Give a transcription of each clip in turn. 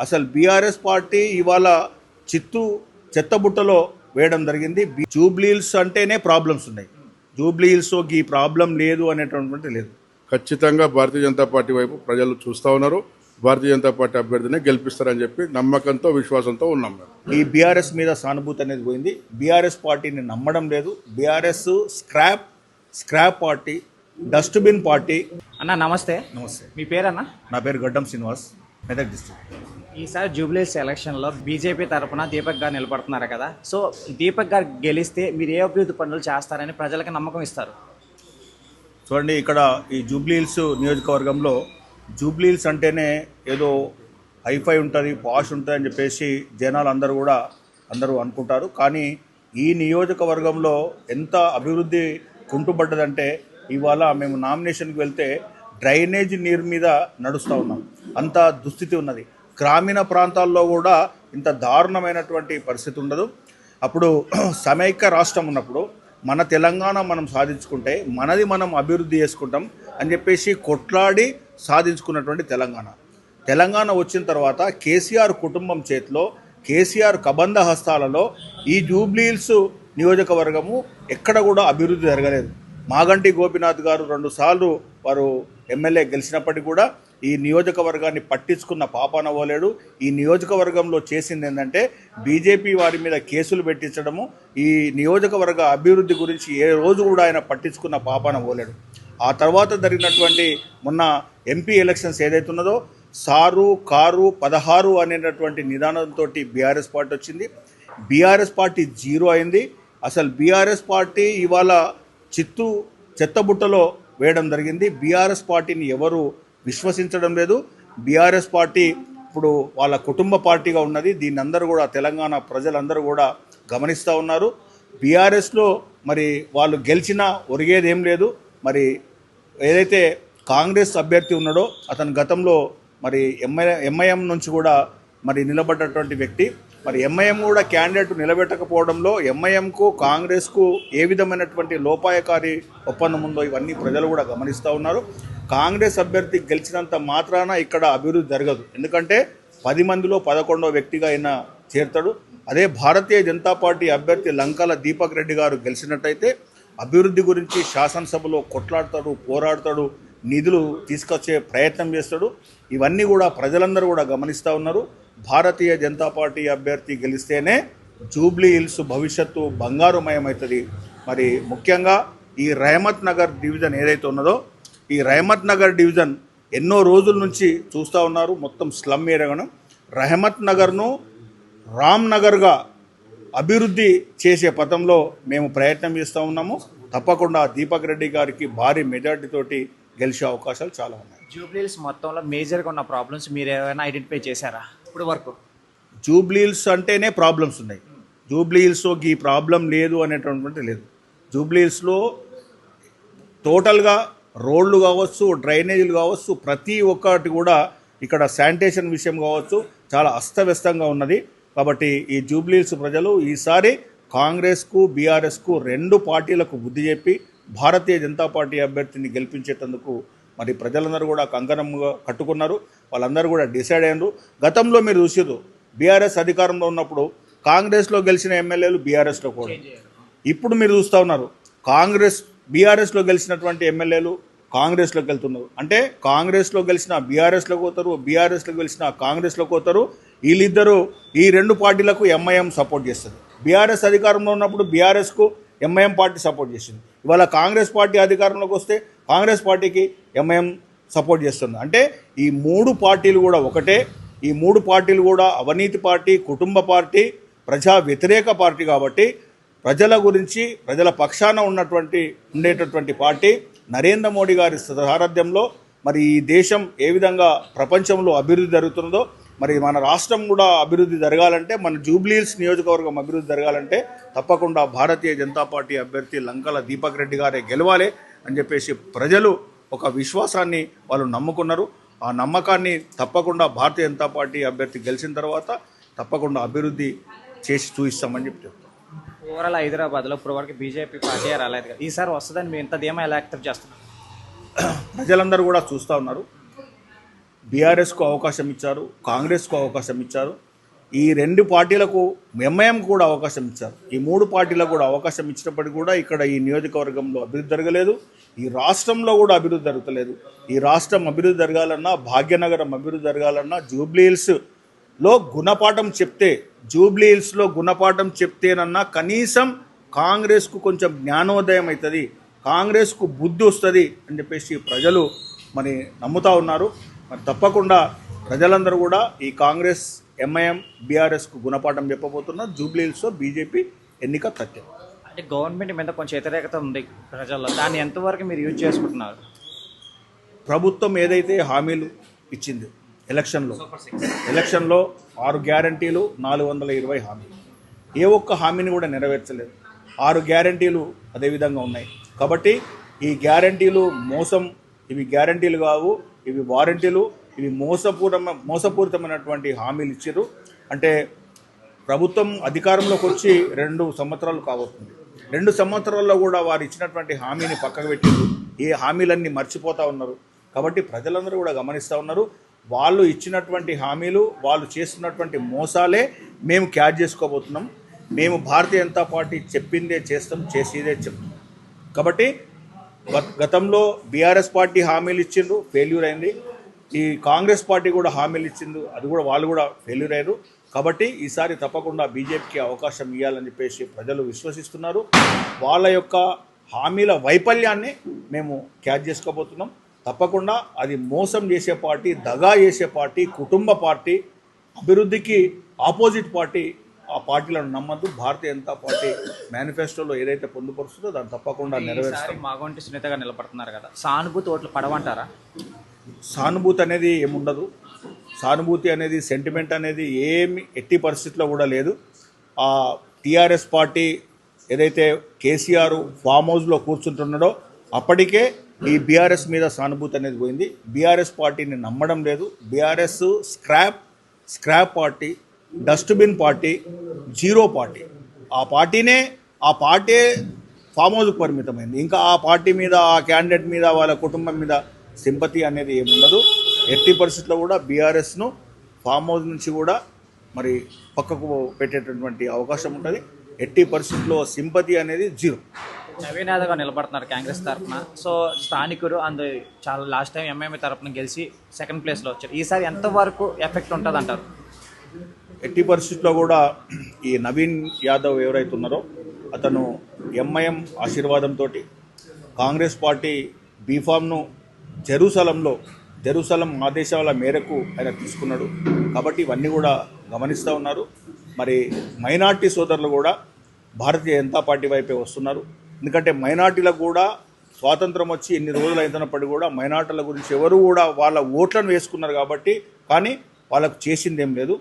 అసలు BRS party ఇవాళ చిత్తు చెత్తబుట్టలో వేయడం జరిగింది. జూబ్లీహిల్స్ అంటేనే ప్రాబ్లమ్స్ ఉన్నాయి. జూబ్లీహిల్స్ ఈ ప్రాబ్లం లేదు అనేటటువంటి లేదు. ఖచ్చితంగా భారతీయ జనతా పార్టీ వైపు ప్రజలు చూస్తూ ఉన్నారు. భారతీయ జనతా పార్టీ అభ్యర్థిని గెలిపిస్తారని చెప్పి నమ్మకంతో విశ్వాసంతో ఉన్నాం మేము. ఈ బీఆర్ఎస్ మీద సానుభూతి అనేది పోయింది. బీఆర్ఎస్ పార్టీని నమ్మడం లేదు. BRS scrap scrap party dustbin party. అన్న నమస్తే. నమస్తే. మీ పేరన్న? నా పేరు గడ్డం శ్రీనివాస్ మెదక్ డిస్ట్రిక్ట్. ఈసారి జూబ్లీస్ ఎలక్షన్లో బీజేపీ తరపున దీపక్ గారు నిలబడుతున్నారు కదా. సో దీపక్ గారు గెలిస్తే మీరు ఏ అభివృద్ధి పనులు చేస్తారని ప్రజలకు నమ్మకం ఇస్తారు? చూడండి ఇక్కడ ఈ జూబ్లీహిల్స్ నియోజకవర్గంలో జూబ్లీహిల్స్ అంటేనే ఏదో హైఫై ఉంటుంది పాష్ ఉంటుంది అని చెప్పేసి జనాలు అందరూ కూడా అందరూ అనుకుంటారు. కానీ ఈ నియోజకవర్గంలో ఎంత అభివృద్ధి కుంటుపడ్డదంటే ఇవాళ మేము నామినేషన్కి వెళ్తే డ్రైనేజ్ నీరు మీద నడుస్తూ ఉన్నాం. అంత దుస్థితి ఉన్నది. గ్రామీణ ప్రాంతాల్లో కూడా ఇంత దారుణమైనటువంటి పరిస్థితి ఉండదు. అప్పుడు సమైక్య రాష్ట్రం ఉన్నప్పుడు మన తెలంగాణ మనం సాధించుకుంటే మనది మనం అభివృద్ధి చేసుకుంటాం అని చెప్పేసి కొట్లాడి సాధించుకున్నటువంటి తెలంగాణ. తెలంగాణ వచ్చిన తర్వాత కేసీఆర్ కుటుంబం చేతిలో కేసీఆర్ కబంధ హస్తాలలో ఈ జూబ్లీహిల్స్ నియోజకవర్గము ఎక్కడ కూడా అభివృద్ధి జరగలేదు. మాగంటి గోపినాథ్ గారు రెండుసార్లు వారు ఎమ్మెల్యే గెలిచినప్పటికీ కూడా ఈ నియోజకవర్గాన్ని పట్టించుకున్న పాపాన పోలేడు ఈ నియోజకవర్గంలో చేసింది ఏంటంటే బీజేపీ వారి మీద కేసులు పెట్టించడము. ఈ నియోజకవర్గ అభివృద్ధి గురించి ఏ రోజు కూడా ఆయన పట్టించుకున్న పాపాన పోలేడు ఆ తర్వాత జరిగినటువంటి మొన్న ఎంపీ ఎలక్షన్స్ ఏదైతే ఉన్నదో సారు కారు పదహారు అనేటటువంటి నిదానంతో బీఆర్ఎస్ పార్టీ వచ్చింది. బీఆర్ఎస్ పార్టీ జీరో అయింది. అసలు బీఆర్ఎస్ పార్టీ ఇవాళ చిత్తు చెత్తబుట్టలో వేయడం జరిగింది. బీఆర్ఎస్ పార్టీని ఎవరు విశ్వసించడం లేదు. బీఆర్ఎస్ పార్టీ ఇప్పుడు వాళ్ళ కుటుంబ పార్టీగా ఉన్నది. దీన్ని అందరూ కూడా తెలంగాణ ప్రజలందరూ కూడా గమనిస్తూ ఉన్నారు. బీఆర్ఎస్లో మరి వాళ్ళు గెలిచినా ఒరిగేది ఏం లేదు. మరి ఏదైతే కాంగ్రెస్ అభ్యర్థి ఉన్నాడో అతను గతంలో మరి ఎంఐ ఎంఐఎం నుంచి కూడా మరి నిలబడ్డటువంటి వ్యక్తి. మరి ఎంఐఎం కూడా క్యాండిడేట్ నిలబెట్టకపోవడంలో ఎంఐఎంకు కాంగ్రెస్కు ఏ విధమైనటువంటి లోపాయకారి ఒప్పందం ఉందో ఇవన్నీ ప్రజలు కూడా గమనిస్తూ ఉన్నారు. కాంగ్రెస్ అభ్యర్థి గెలిచినంత మాత్రాన ఇక్కడ అభివృద్ధి జరగదు. ఎందుకంటే పది మందిలో పదకొండో వ్యక్తిగా ఆయన చేరుతాడు. అదే భారతీయ జనతా పార్టీ అభ్యర్థి లంకాల దీపక్ రెడ్డి గారు గెలిచినట్టయితే అభివృద్ధి గురించి శాసనసభలో కొట్లాడతాడు పోరాడతాడు నిధులు తీసుకొచ్చే ప్రయత్నం చేస్తాడు. ఇవన్నీ కూడా ప్రజలందరూ కూడా గమనిస్తూ ఉన్నారు. భారతీయ జనతా పార్టీ అభ్యర్థి గెలిస్తేనే జూబ్లీ హిల్స్ భవిష్యత్తు బంగారుమయమవుతుంది. మరి ముఖ్యంగా ఈ రహమత్ నగర్ డివిజన్ ఏదైతే ఉన్నదో ఈ రహమత్ నగర్ డివిజన్ ఎన్నో రోజుల నుంచి చూస్తూ ఉన్నారు. మొత్తం స్లమ్ ఏరియాను రహమత్ నగర్ను రామ్ నగర్గా అభివృద్ధి చేసే పథంలో మేము ప్రయత్నం చేస్తూ ఉన్నాము. తప్పకుండా దీపక్ రెడ్డి గారికి భారీ మెజార్టీతోటి గెలిచే అవకాశాలు చాలా ఉన్నాయి. జూబ్లీస్ మొత్తంలో మేజర్గా ఉన్న ప్రాబ్లమ్స్ మీరు ఏమైనా ఐడెంటిఫై చేశారా? ఇప్పుడు వరకు. జూబ్లీహిల్స్ అంటేనే ప్రాబ్లమ్స్ ఉన్నాయి. జూబ్లీహిల్స్లో ఈ ప్రాబ్లం లేదు అనేటటువంటి లేదు. జూబ్లీహిల్స్లో టోటల్గా రోడ్లు కావచ్చు డ్రైనేజీలు కావచ్చు ప్రతి ఒక్కటి కూడా ఇక్కడ శానిటేషన్ విషయం కావచ్చు చాలా అస్తవ్యస్తంగా ఉన్నది. కాబట్టి ఈ జూబ్లీహిల్స్ ప్రజలు ఈసారి కాంగ్రెస్కు బీఆర్ఎస్కు రెండు పార్టీలకు బుద్ధి చెప్పి భారతీయ జనతా పార్టీ అభ్యర్థిని గెలిపించేటందుకు మరి ప్రజలందరూ కూడా కంకణంగా కట్టుకున్నారు. వాళ్ళందరూ కూడా డిసైడ్ అయ్యారు గతంలో మీరు చూసారు బీఆర్ఎస్ అధికారంలో ఉన్నప్పుడు కాంగ్రెస్లో గెలిచిన ఎమ్మెల్యేలు బీఆర్ఎస్లో కూడా. ఇప్పుడు మీరు చూస్తూ ఉన్నారు కాంగ్రెస్ బీఆర్ఎస్లో గెలిచినటువంటి ఎమ్మెల్యేలు కాంగ్రెస్లోకి వెళ్తున్నారు అంటే కాంగ్రెస్లో గెలిచిన బీఆర్ఎస్లోకి పోతారు బీఆర్ఎస్లో గెలిచిన కాంగ్రెస్లోకి పోతారు. వీళ్ళిద్దరూ ఈ రెండు పార్టీలకు ఎంఐఎం సపోర్ట్ చేస్తారు. బీఆర్ఎస్ అధికారంలో ఉన్నప్పుడు బీఆర్ఎస్కు ఎంఐఎం పార్టీ సపోర్ట్ చేసింది. ఇవాళ కాంగ్రెస్ పార్టీ అధికారంలోకి వస్తే కాంగ్రెస్ పార్టీకి ఎంఐఎం సపోర్ట్ చేస్తుంది. అంటే ఈ మూడు పార్టీలు కూడా ఒకటే. ఈ మూడు పార్టీలు కూడా అవినీతి పార్టీ కుటుంబ పార్టీ ప్రజా వ్యతిరేక పార్టీ కాబట్టి ప్రజల గురించి ప్రజల పక్షాన ఉన్నటువంటి ఉండేటటువంటి పార్టీ నరేంద్ర మోడీ గారి సారథ్యంలో మరి ఈ దేశం ఏ విధంగా ప్రపంచంలో అభివృద్ధి జరుగుతుందో మరి మన రాష్ట్రం కూడా అభివృద్ధి జరగాలంటే మన జూబ్లీహిల్స్ నియోజకవర్గం అభివృద్ధి జరగాలంటే తప్పకుండా భారతీయ జనతా పార్టీ అభ్యర్థి లంకల దీపక్ రెడ్డి గారే గెలవాలి అని చెప్పేసి ప్రజలు ఒక విశ్వాసాన్ని వాళ్ళు నమ్ముకున్నారు. ఆ నమ్మకాన్ని తప్పకుండా భారతీయ జనతా పార్టీ అభ్యర్థి గెలిచిన తర్వాత తప్పకుండా అభివృద్ధి చేసి చూపిస్తామని చెప్పి ఓవరాల్ హైదరాబాద్లో ఇప్పుడు వరకు బీజేపీ పార్టీ రాలేదు కదా. ఈసారి వస్తుందని మేము ఇంత ధీమా ఎలా యాక్సెప్ట్ చేస్తున్నాం ప్రజలందరూ కూడా చూస్తూ ఉన్నారు. బీఆర్ఎస్కు అవకాశం ఇచ్చారు కాంగ్రెస్కు అవకాశం ఇచ్చారు. ఈ రెండు పార్టీలకు ఎంఐఎం కూడా అవకాశం ఇచ్చారు. ఈ మూడు పార్టీలకు కూడా అవకాశం ఇచ్చినప్పటికీ కూడా ఇక్కడ ఈ నియోజకవర్గంలో అభివృద్ధి జరగలేదు. ఈ రాష్ట్రంలో కూడా అభివృద్ధి జరగలేదు ఈ రాష్ట్రం అభివృద్ధి జరగాలన్నా భాగ్యనగరం అభివృద్ధి జరగాలన్నా జూబ్లీహిల్స్లో గుణపాఠం చెప్తే జూబ్లీ హిల్స్లో గుణపాఠం చెప్తేనన్నా కనీసం కాంగ్రెస్కు కొంచెం జ్ఞానోదయం అవుతుంది కాంగ్రెస్కు బుద్ధి వస్తుంది అని చెప్పేసి ప్రజలు మరి నమ్ముతా ఉన్నారు. మరి తప్పకుండా ప్రజలందరూ కూడా ఈ కాంగ్రెస్ ఎంఐఎం బీఆర్ఎస్కు గుణపాఠం చెప్పబోతున్నారు జూబ్లీ హిల్స్లో బీజేపీ ఎన్నిక తథ్యం అంటే గవర్నమెంట్ మీద కొంచెం వ్యతిరేకత ఉంది ప్రజల్లో. దాన్ని ఎంతవరకు మీరు యూజ్ చేసుకుంటున్నారు? ప్రభుత్వం ఏదైతే హామీలు ఇచ్చింది ఎలక్షన్లో. ఎలక్షన్లో ఆరు గ్యారంటీలు నాలుగు వందల ఇరవై హామీలు. ఏ ఒక్క హామీని కూడా నెరవేర్చలేదు. ఆరు గ్యారంటీలు అదేవిధంగా ఉన్నాయి. కాబట్టి ఈ గ్యారంటీలు మోసం ఇవి గ్యారంటీలు కావు ఇవి వారంటీలు ఇవి మోసపూర్ణ మోసపూరితమైనటువంటి హామీలు ఇచ్చారు అంటే ప్రభుత్వం అధికారంలోకి వచ్చి రెండు సంవత్సరాలు కాబోతుంది రెండు సంవత్సరాల్లో కూడా వారు ఇచ్చినటువంటి హామీని పక్కకు పెట్టిండ్రు ఈ హామీలన్నీ మర్చిపోతా ఉన్నారు. కాబట్టి ప్రజలందరూ కూడా గమనిస్తూ ఉన్నారు. వాళ్ళు ఇచ్చినటువంటి హామీలు వాళ్ళు చేస్తున్నటువంటి మోసాలే మేము క్యాచ్ చేసుకోబోతున్నాం. మేము భారతీయ జనతా పార్టీ చెప్పిందే చేస్తాం చేసేదే చెప్తాం. కాబట్టి గత- గతంలో బీఆర్ఎస్ పార్టీ హామీలు ఇచ్చిండ్రు ఫెయిల్యూర్ అయింది. ఈ కాంగ్రెస్ పార్టీ కూడా హామీలు ఇచ్చిండు అది కూడా వాళ్ళు కూడా ఫెయిల్యూర్ అయ్యారు కాబట్టి ఈసారి తప్పకుండా బీజేపీకి అవకాశం ఇవ్వాలని చెప్పేసి ప్రజలు విశ్వసిస్తున్నారు. వాళ్ళ యొక్క హామీల వైఫల్యాన్ని మేము క్యాచ్ చేసుకోబోతున్నాం. తప్పకుండా అది మోసం చేసే పార్టీ దగా చేసే పార్టీ కుటుంబ పార్టీ అభివృద్ధికి ఆపోజిట్ పార్టీ ఆ పార్టీలను నమ్మద్దు. భారతీయ జనతా పార్టీ మేనిఫెస్టోలో ఏదైతే పొందుపరుస్తుందో దాన్ని తప్పకుండా నెరవేరుస్తాం. ఈసారి మాగొంటి సునీతగా నిలబడుతున్నారు కదా సానుభూతి ఓట్లు పడవంటారా? సానుభూతి అనేది ఏముండదు సానుభూతి అనేది సెంటిమెంట్ అనేది ఏమి ఎట్టి పరిస్థితిలో కూడా లేదు. ఆ టీఆర్ఎస్ పార్టీ ఏదైతే కేసీఆర్ ఫామ్ హౌస్లో కూర్చుంటున్నాడో అప్పటికే ఈ బీఆర్ఎస్ మీద సానుభూతి అనేది పోయింది. బీఆర్ఎస్ పార్టీని నమ్మడం లేదు. BRS scrap scrap party dustbin party zero party. ఆ పార్టీనే ఆ పార్టీ ఫామ్ హౌస్కి పరిమితమైంది. ఇంకా ఆ పార్టీ మీద ఆ క్యాండిడేట్ మీద వాళ్ళ కుటుంబం మీద సింపతి అనేది ఏముండదు. ఎట్టి పరిస్థితుల్లో కూడా బీఆర్ఎస్ను ఫామ్ హౌస్ నుంచి కూడా మరి పక్కకు పెట్టేటటువంటి అవకాశం ఉంటుంది. ఎట్టి పరిస్థితుల్లో సింపతి అనేది జీరో. నవీన్ నిలబడుతున్నారు కాంగ్రెస్ తరఫున. సో స్థానికుడు అందు చాలా లాస్ట్ టైం ఎంఐఎం తరఫున గెలిచి సెకండ్ ప్లేస్లో వచ్చారు ఈసారి ఎంతవరకు ఎఫెక్ట్ ఉంటుంది అంటారు ఎట్టి పరిస్థితుల్లో కూడా ఈ నవీన్ యాదవ్ ఎవరైతే ఉన్నారో అతను ఎంఐఎం ఆశీర్వాదంతో కాంగ్రెస్ పార్టీ బీఫామ్ను జెరూసలంలో జెరూసలం ఆదేశాల మేరకు ఆయన తీసుకున్నాడు. కాబట్టి ఇవన్నీ కూడా గమనిస్తూ ఉన్నారు. మరి మైనార్టీ సోదరులు కూడా భారతీయ జనతా పార్టీ వైపే వస్తున్నారు. ఎందుకంటే మైనార్టీలకు కూడా స్వాతంత్రం వచ్చి ఎన్ని రోజులు అయినప్పటికీ కూడా మైనార్టీల గురించి ఎవరు కూడా వాళ్ళ ఓట్లను వేసుకున్నారు కాబట్టి కానీ వాళ్ళకు చేసింది ఏం లేదు.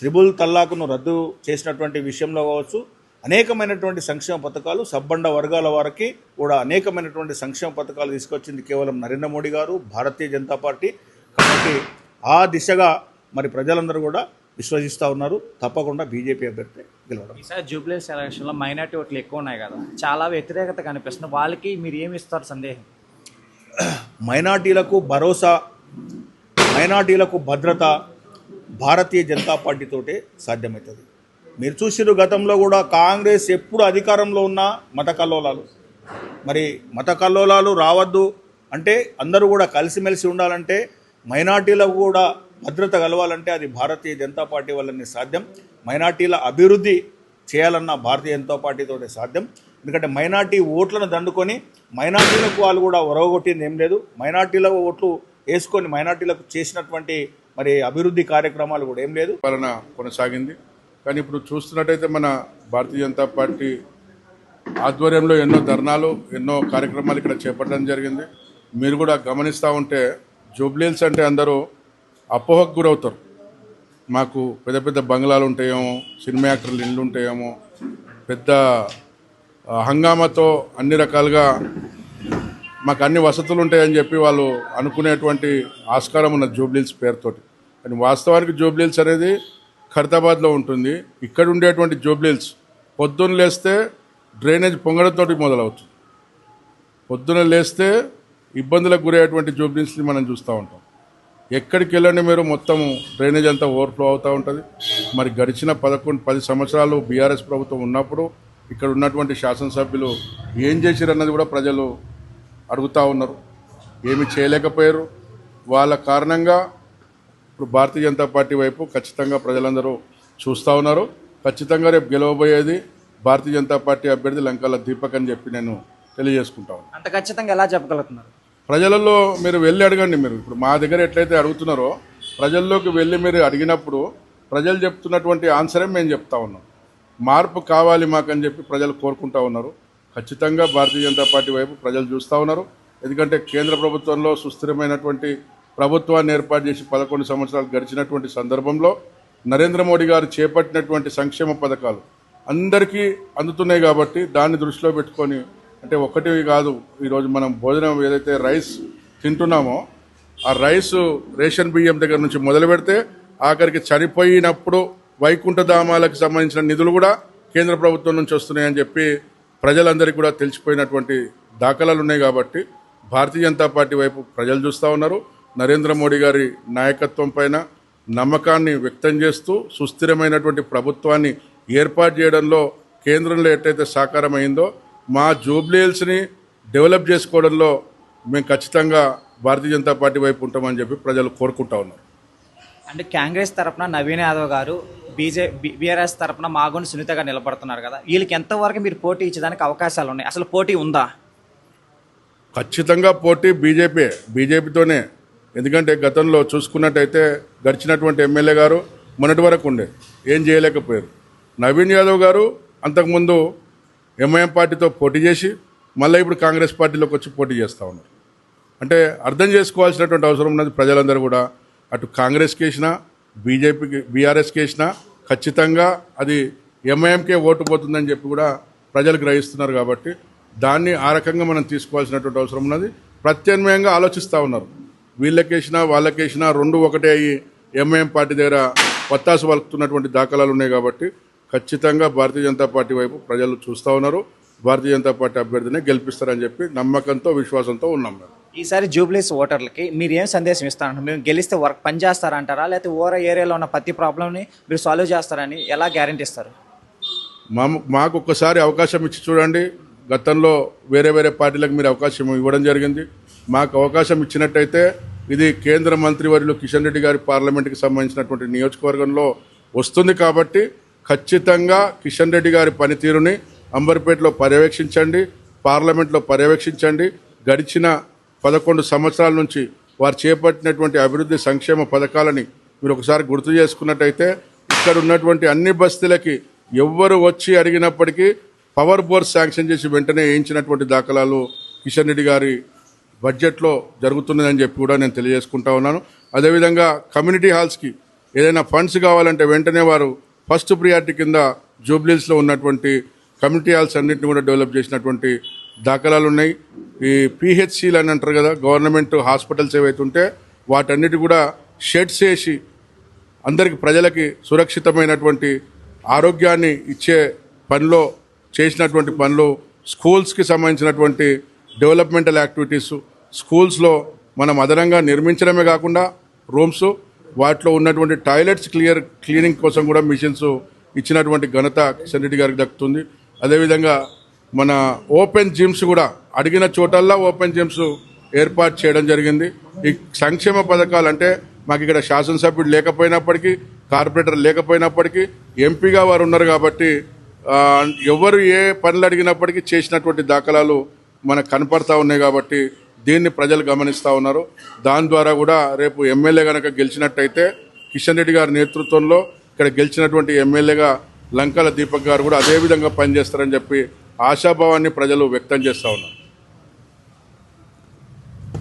త్రిబుల్ తల్లాకును రద్దు చేసినటువంటి విషయంలో కావచ్చు అనేకమైనటువంటి సంక్షేమ పథకాలు సబ్బండ వర్గాల వారికి కూడా అనేకమైనటువంటి సంక్షేమ పథకాలు తీసుకొచ్చింది కేవలం నరేంద్ర మోడీ గారు భారతీయ జనతా పార్టీ. కాబట్టి ఆ దిశగా మరి ప్రజలందరూ కూడా విశ్వసిస్తూ ఉన్నారు. తప్పకుండా బీజేపీ అభ్యర్థి గెలవడం. ఈసారి జూబ్లీస్ ఎలక్షన్లో మైనార్టీ ఓట్లు ఎక్కువ ఉన్నాయి కదా. చాలా వ్యతిరేకత కనిపిస్తుంది. వాళ్ళకి మీరు ఏమి ఇస్తారు సందేహం? మైనార్టీలకు భరోసా మైనార్టీలకు భద్రత భారతీయ జనతా పార్టీతోటే సాధ్యమవుతుంది. మీరు చూసిరు గతంలో కూడా కాంగ్రెస్ ఎప్పుడు అధికారంలో ఉన్న మత కల్లోలాలు. మరి మత కల్లోలాలు రావద్దు అంటే అందరూ కూడా కలిసిమెలిసి ఉండాలంటే మైనార్టీలకు కూడా భద్రత కలవాలంటే అది భారతీయ జనతా పార్టీ వల్లనే సాధ్యం. మైనార్టీల అభివృద్ధి చేయాలన్న భారతీయ జనతా పార్టీతోటే సాధ్యం. ఎందుకంటే మైనార్టీ ఓట్లను దండుకొని మైనార్టీలకు వాళ్ళు కూడా ఒరవగొట్టింది ఏం లేదు. మైనార్టీల ఓట్లు వేసుకొని మైనార్టీలకు చేసినటువంటి మరి అభివృద్ధి కార్యక్రమాలు కూడా ఏం లేదు. పాలన కొనసాగింది. కానీ ఇప్పుడు చూస్తున్నట్టయితే మన భారతీయ జనతా పార్టీ ఆధ్వర్యంలో ఎన్నో ధర్నాలు ఎన్నో కార్యక్రమాలు ఇక్కడ చేపట్టడం జరిగింది. మీరు కూడా గమనిస్తూ ఉంటే జూబ్లీల్స్ అంటే అందరూ అపోహకు గురవుతారు. మాకు పెద్ద పెద్ద బంగ్లాలు ఉంటాయేమో సినిమా యాక్టర్లు ఇండ్లు ఉంటాయేమో పెద్ద హంగామాతో అన్ని రకాలుగా మాకు అన్ని వసతులు ఉంటాయని చెప్పి వాళ్ళు అనుకునేటువంటి ఆస్కారం ఉన్న జూబ్లీల్స్ పేరుతోటి. కానీ వాస్తవానికి జూబ్లీల్స్ అనేది ఖైరతాబాద్లో ఉంటుంది. ఇక్కడ ఉండేటువంటి జూబ్లీల్స్ పొద్దున్న లేస్తే డ్రైనేజ్ పొంగడంతోటి మొదలవుతుంది. పొద్దున లేస్తే ఇబ్బందులకు గురయ్యేటువంటి జూబ్లీల్స్ని మనం చూస్తూ ఉంటాం. ఎక్కడికి వెళ్ళండి మీరు? మొత్తం డ్రైనేజ్ అంతా ఓవర్ఫ్లో అవుతూ ఉంటుంది. మరి గడిచిన పదకొండు పది సంవత్సరాలు బీఆర్ఎస్ ప్రభుత్వం ఉన్నప్పుడు ఇక్కడ ఉన్నటువంటి శాసనసభ్యులు ఏం చేసిరన్నది కూడా ప్రజలు అడుగుతూ ఉన్నారు. ఏమి చేయలేకపోయారు. వాళ్ళ కారణంగా ఇప్పుడు భారతీయ జనతా పార్టీ వైపు ఖచ్చితంగా ప్రజలందరూ చూస్తూ ఉన్నారు. ఖచ్చితంగా రేపు గెలవబోయేది భారతీయ జనతా పార్టీ అభ్యర్థి లంకాల దీపక్ అని చెప్పి నేను తెలియజేసుకుంటా ఉన్నాను అంత ఖచ్చితంగా ఎలా చెప్పగలుగుతున్నారు? ప్రజలలో మీరు వెళ్ళి అడగండి మీరు. ఇప్పుడు మా దగ్గర ఎట్లయితే అడుగుతున్నారో ప్రజల్లోకి వెళ్ళి మీరు అడిగినప్పుడు ప్రజలు చెప్తున్నటువంటి ఆన్సరే మేము చెప్తా ఉన్నాం. మార్పు కావాలి మాకని చెప్పి ప్రజలు కోరుకుంటా ఉన్నారు. ఖచ్చితంగా భారతీయ జనతా పార్టీ వైపు ప్రజలు చూస్తూ ఉన్నారు. ఎందుకంటే కేంద్ర ప్రభుత్వంలో సుస్థిరమైనటువంటి ప్రభుత్వాన్ని ఏర్పాటు చేసి పదకొండు సంవత్సరాలు గడిచినటువంటి సందర్భంలో నరేంద్ర మోడీ గారు చేపట్టినటువంటి సంక్షేమ పథకాలు అందరికీ అందుతున్నాయి కాబట్టి దాన్ని దృష్టిలో పెట్టుకొని అంటే ఒకటి కాదు ఈరోజు మనం భోజనం ఏదైతే రైస్ తింటున్నామో ఆ రైస్ రేషన్ బియ్యం దగ్గర నుంచి మొదలు పెడితే ఆఖరికి చనిపోయినప్పుడు వైకుంఠధామాలకు సంబంధించిన నిధులు కూడా కేంద్ర ప్రభుత్వం నుంచి వస్తున్నాయని చెప్పి ప్రజలందరికీ కూడా తెలిసిపోయినటువంటి దాఖలాలు ఉన్నాయి కాబట్టి భారతీయ జనతా పార్టీ వైపు ప్రజలు చూస్తూ ఉన్నారు. నరేంద్ర మోడీ గారి నాయకత్వం పైన నమ్మకాన్ని వ్యక్తం చేస్తూ సుస్థిరమైనటువంటి ప్రభుత్వాన్ని ఏర్పాటు చేయడంలో కేంద్రంలో ఎట్లయితే సాకారమైందో మా జూబ్లీహిల్స్ని డెవలప్ చేసుకోవడంలో మేము ఖచ్చితంగా భారతీయ జనతా పార్టీ వైపు ఉంటామని చెప్పి ప్రజలు కోరుకుంటా ఉన్నారు. అంటే కాంగ్రెస్ తరపున నవీన్ యాదవ్ గారు బీజే బీఆర్ఎస్ తరపున మాగోని సునీత గారు నిలబడుతున్నారు కదా. వీళ్ళకి ఎంతవరకు మీరు పోటీ ఇచ్చేదానికి అవకాశాలు ఉన్నాయి? అసలు పోటీ ఉందా? ఖచ్చితంగా పోటీ బీజేపీ బీజేపీతోనే. ఎందుకంటే గతంలో చూసుకున్నట్టయితే గడిచినటువంటి ఎమ్మెల్యే గారు మొన్నటి వరకు ఉండే. ఏం చేయలేకపోయారు. నవీన్ యాదవ్ గారు అంతకుముందు ఎంఐఎం పార్టీతో పోటీ చేసి మళ్ళీ ఇప్పుడు కాంగ్రెస్ పార్టీలోకి వచ్చి పోటీ చేస్తూ ఉన్నారు. అంటే అర్థం చేసుకోవాల్సినటువంటి అవసరం ఉన్నది ప్రజలందరూ కూడా. అటు కాంగ్రెస్కి వేసినా బీజేపీకి బీఆర్ఎస్కి వేసినా ఖచ్చితంగా అది ఎంఐఎంకే ఓటు పోతుందని చెప్పి కూడా ప్రజలు గ్రహిస్తున్నారు కాబట్టి దాన్ని ఆ రకంగా మనం తీసుకోవాల్సినటువంటి అవసరం ఉన్నది. ప్రత్యామ్నాయంగా ఆలోచిస్తూ ఉన్నారు. వీళ్ళకేసినా వాళ్ళకేసినా రెండు ఒకటే అయ్యి ఎంఐఎం పార్టీ దగ్గర వత్తాసు వలుకుతున్నటువంటి దాఖలాలు ఉన్నాయి కాబట్టి ఖచ్చితంగా భారతీయ జనతా పార్టీ వైపు ప్రజలు చూస్తూ ఉన్నారు. భారతీయ జనతా పార్టీ అభ్యర్థిని గెలిపిస్తారని చెప్పి నమ్మకంతో విశ్వాసంతో ఉన్నాం మేము. ఈసారి జూబ్లీస్ ఓటర్లకి మీరు ఏం సందేశం ఇస్తారంటారు? మేము గెలిస్తే వర్క్ పని చేస్తారంటారా? లేకపోతే ఓర ఏరియాలో ఉన్న ప్రతి ప్రాబ్లమ్ని మీరు సాల్వ్ చేస్తారని ఎలా గ్యారంటీ ఇస్తారు? మా మాకు ఒక్కసారి అవకాశం ఇచ్చి చూడండి. గతంలో వేరే వేరే పార్టీలకు మీరు అవకాశం ఇవ్వడం జరిగింది. మాకు అవకాశం ఇచ్చినట్టయితే ఇది కేంద్ర మంత్రివర్యులు కిషన్ రెడ్డి గారి పార్లమెంట్కి సంబంధించినటువంటి నియోజకవర్గంలో వస్తుంది కాబట్టి ఖచ్చితంగా కిషన్ రెడ్డి గారి పనితీరుని అంబర్పేటలో పర్యవేక్షించండి పార్లమెంట్లో పర్యవేక్షించండి. గడిచిన పదకొండు సంవత్సరాల నుంచి వారు చేపట్టినటువంటి అభివృద్ధి సంక్షేమ పథకాలని మీరు ఒకసారి గుర్తు చేసుకున్నట్టయితే ఇక్కడ ఉన్నటువంటి అన్ని బస్తీలకి ఎవ్వరు వచ్చి అడిగినప్పటికీ పవర్ బోర్ శాంక్షన్ చేసి వెంటనే వేయించినటువంటి దాఖలాలు కిషన్ రెడ్డి గారి బడ్జెట్లో జరుగుతున్నదని చెప్పి కూడా నేను తెలియజేసుకుంటా ఉన్నాను. అదేవిధంగా కమ్యూనిటీ హాల్స్కి ఏదైనా ఫండ్స్ కావాలంటే వెంటనే వారు ఫస్ట్ ప్రియారిటీ కింద జూబ్లీస్లో ఉన్నటువంటి కమ్యూనిటీ హాల్స్ అన్నింటిని కూడా డెవలప్ చేసినటువంటి దాఖలాలు ఉన్నాయి. ఈ పిహెచ్సిలు అని అంటారు కదా గవర్నమెంట్ హాస్పిటల్స్ ఏవైతే ఉంటే వాటన్నిటి కూడా షెడ్స్ వేసి అందరికి ప్రజలకి సురక్షితమైనటువంటి ఆరోగ్యాన్ని ఇచ్చే పనిలో చేసినటువంటి పనులు స్కూల్స్కి సంబంధించినటువంటి డెవలప్మెంటల్ యాక్టివిటీస్ స్కూల్స్లో మనం అదనంగా నిర్మించడమే కాకుండా రూమ్స్ వాటిలో ఉన్నటువంటి టాయిలెట్స్ క్లియర్ క్లీనింగ్ కోసం కూడా మిషన్స్ ఇచ్చినటువంటి ఘనత కిషన్ రెడ్డి గారికి దక్కుతుంది. అదేవిధంగా మన ఓపెన్ జిమ్స్ కూడా అడిగిన చోటల్లా ఓపెన్ జిమ్స్ ఏర్పాటు చేయడం జరిగింది. ఈ సంక్షేమ పథకాలు అంటే మాకు ఇక్కడ శాసనసభ్యుడు లేకపోయినప్పటికీ కార్పొరేటర్ లేకపోయినప్పటికీ ఎంపీగా వారు ఉన్నారు కాబట్టి ఎవరు ఏ పనులు అడిగినప్పటికీ చేసినటువంటి దాఖలాలు మనకు కనపడతా ఉన్నాయి కాబట్టి దీన్ని ప్రజలు గమనిస్తూ ఉన్నారు. దాని ద్వారా కూడా రేపు ఎమ్మెల్యే కనుక గెలిచినట్టయితే కిషన్ రెడ్డి గారి నేతృత్వంలో ఇక్కడ గెలిచినటువంటి ఎమ్మెల్యేగా లంకల దీపక్ గారు కూడా అదే విధంగా పనిచేస్తారని చెప్పి ఆశాభావాన్ని ప్రజలు వ్యక్తం చేస్తూ ఉన్నారు.